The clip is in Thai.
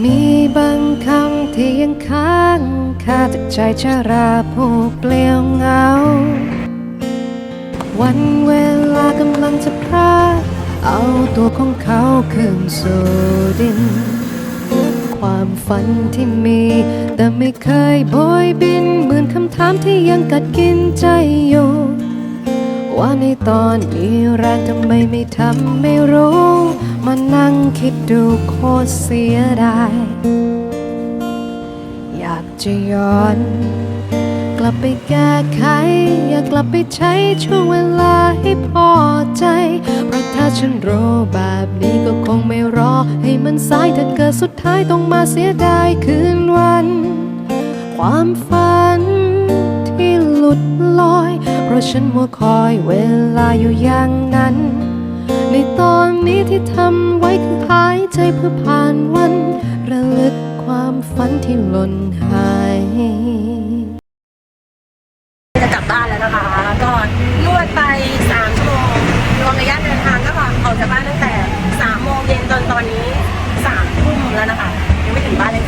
มีบางคำที่ยังค้างคาจากใจชาราผูกเปลี่ยวเหงา วันเวลากำลังจะพรากเอาตัวของเขาคืนสู่ดิน ความฝันที่มี แต่ไม่เคยโบยบิน เหมือนคำถามที่ยังกัดกินใจอยู่ ว่าในตอนมีแรงทำไมไม่ทำไม่รู้ คิดดูโคตรเสียดาย อยากจะย้อน กลับไปแก้ไข อยากกลับไปใช้ช่วงเวลาให้พอใจ เพราะถ้าฉันรู้แบบนี้ก็คงไม่รอ ให้มันสายถ้าเกิดสุดท้ายต้องมาเสียดายคืนวัน ความฝันที่หลุดลอย เพราะฉันมัวคอยเวลาอยู่อย่างนั้น ในตอนนี้ที่ทำ ใจเพื่อผ่านวัน ระลึกความฝันที่หล่นหายจะกลับบ้านแล้วนะคะ ก็นวดไปสามชั่วโมง รวมระยะเดินทางก็ออกจากบ้านตั้งแต่สามโมงเย็นจนตอนนี้3ทุ่มแล้วนะคะ ยังไม่ถึงบ้านเลย